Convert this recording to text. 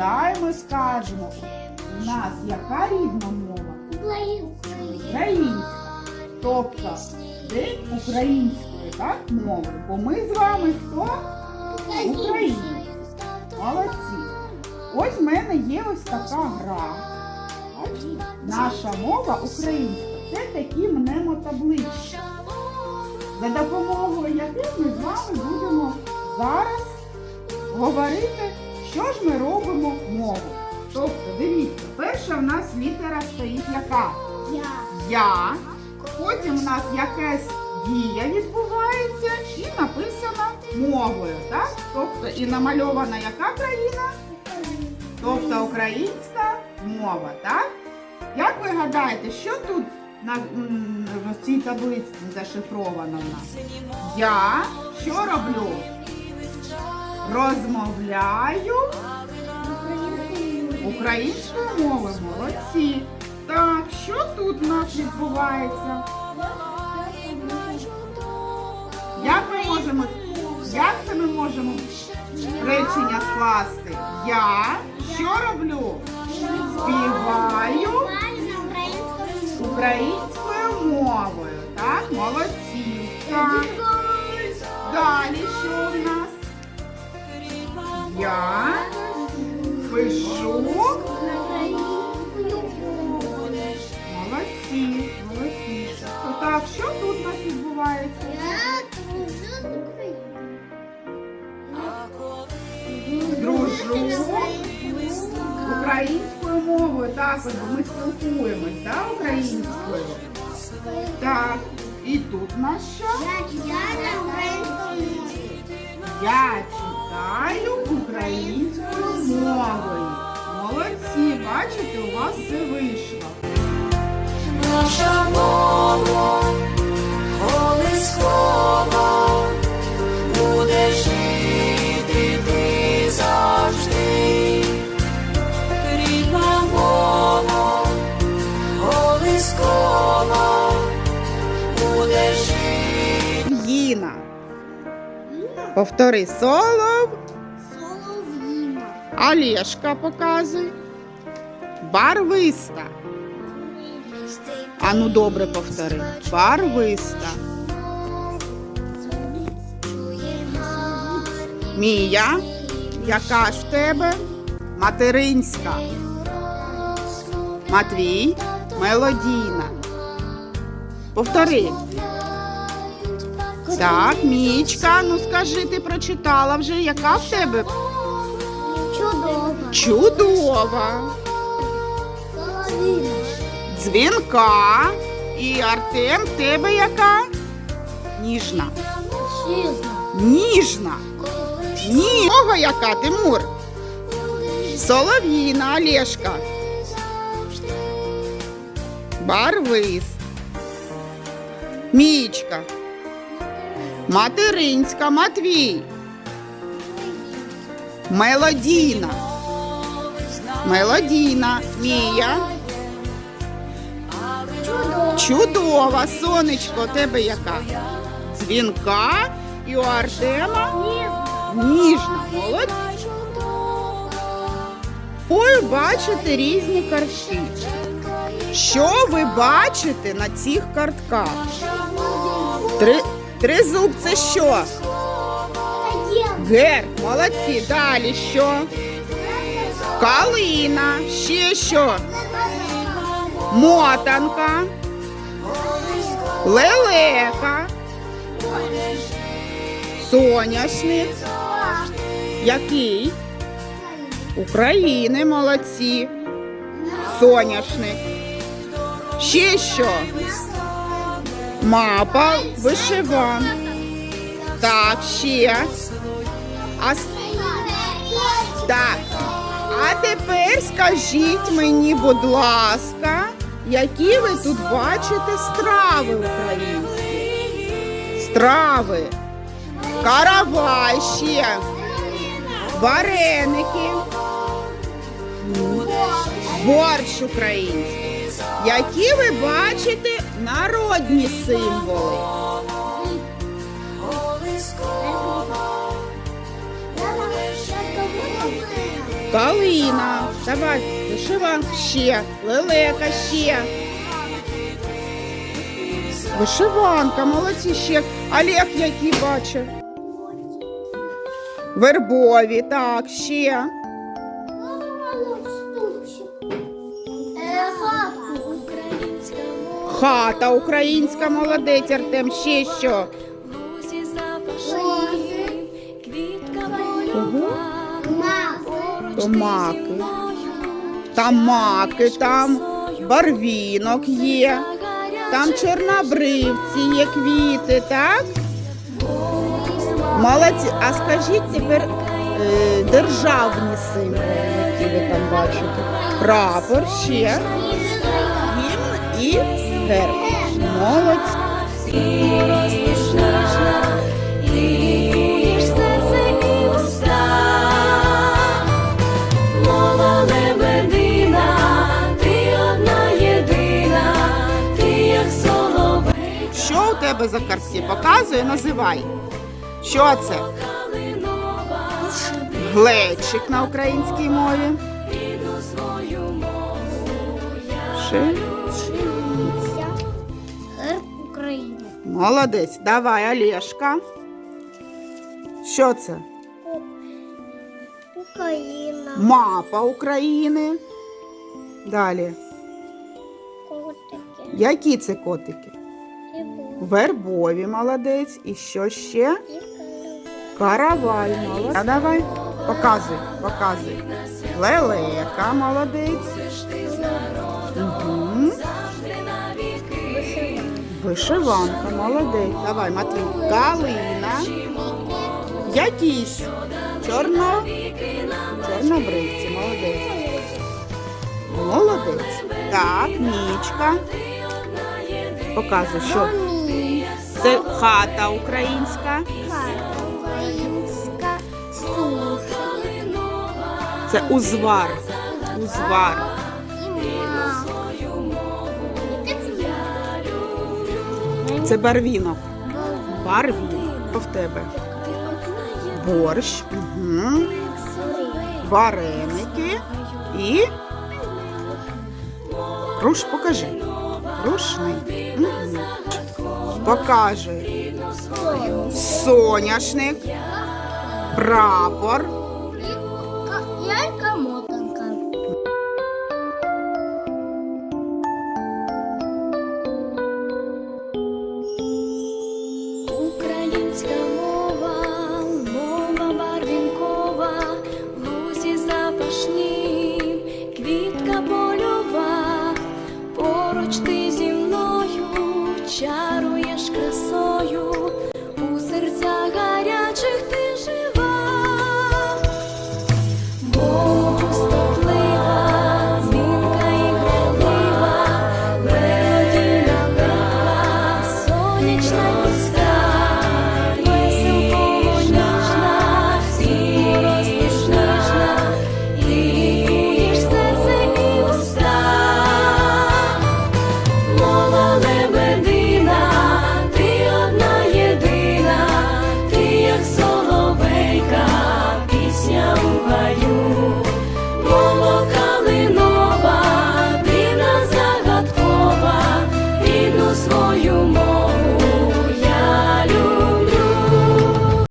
пригадаємо скажемо, у нас яка рідна мова? Українська. Тобто День української так, мови. Бо ми з вами хто? Українці. Молодці. Ось в мене є ось така гра. Наша мова українська. Це такі мнемотаблички, за допомогою яких ми з вами будемо зараз говорити, що ж ми робимо мову. Тобто, дивіться, перша в нас літера стоїть яка? Я. Потім у нас якась дія відбувається і написана мовою. Так? Тобто і намальована яка країна? Тобто українська мова, так? Як ви гадаєте, що тут на в цій таблиці зашифровано в нас? Я що роблю? Розмовляю українською мовою. Молодці. Так, що тут у нас відбувається? Як ми можемо, як це ми можемо речення скласти? Я що роблю? Співаю українською мовою. Так, молодці. Так. Далі що в нас? Я пишу. Молодці, молодці. То Так, що тут у нас відбувається? Я Дружу українською мовою. Так, ми спілкуємось, так, українською. Так, і тут у нас що? Я читаю українською мовою. Молодці, бачите, у вас все вийшло. Наша мова, колискова, буде жити ти завжди. Рідна мова, колискова, буде жити. Їна. Повтори солов. Олешка показуй. Барвиста. Ану добре повтори. Барвиста. Мія. Яка ж в тебе? Материнська. Матвій. Мелодійна. Повтори. Так, Мічка, ну скажи, ти прочитала вже, яка в тебе? Чудово. Чудова. Дзвінка. І Артем, в тебе яка? Ніжна. Ніжна. Ні. Кого яка, Тимур? Солов'їна, Олешка. Барвист. Мічка. Материнська, Матвій. Мелодійна. Мелодійна. Мія. Чудова, сонечко, у тебе яка? Дзвінка і у Артема ніжна. Молодець. Ой, бачите різні картки. Що ви бачите на цих картках? Три, тризуб це що? Гер, молодці. Далі що? Калина. Ще що? Мотанка. Лелека. Соняшник. Який? України, молодці. Соняшник. Ще що? Мапа вишиван. Так, ще. А, так. А тепер скажіть мені, будь ласка, які ви тут бачите страви українські? Страви. Каравай. Вареники. Борщ український. Які ви бачите народні символи? Калина. Давай, вишиванка ще. Лелека ще. Вишиванка, молодці ще. Олег, який бачив. Вербові, так, ще. Хата українська, молодець, Артем, ще що. лузі запашні, квітка польова, То маки. Там барвінок є, там чорнобривці є квіти, так? Молодці. А скажіть тепер е, державні символи, які ви там бачите. Прапор ще, і герб. Соловей, Що у тебе за картки? Показує, називай. Що це? Глечик на українській мові. Ще. України. Молодець. Давай, Олешка. Що це? Україна. Мапа України. Далі. Котики. Які це котики? Вербові, молодець. І що ще? Каравай, молодець. А давай. Показуй, показуй. Лелека, молодець. Вишиванка, молодець. Давай, Матвій. Калина. Якісь. Чорно. Чорнобривці, молодець. Молодець. Так, нічка. Показуй, що. Це хата українська. Українська суша. Це узвар. Узвар. Це барвінок. Барвінок. Що в тебе? Борщ. Угу. Вареники. І. Руш, покажи. Рушник. Мгм. Покажи. Соняшник. Прапор. сонячна піска.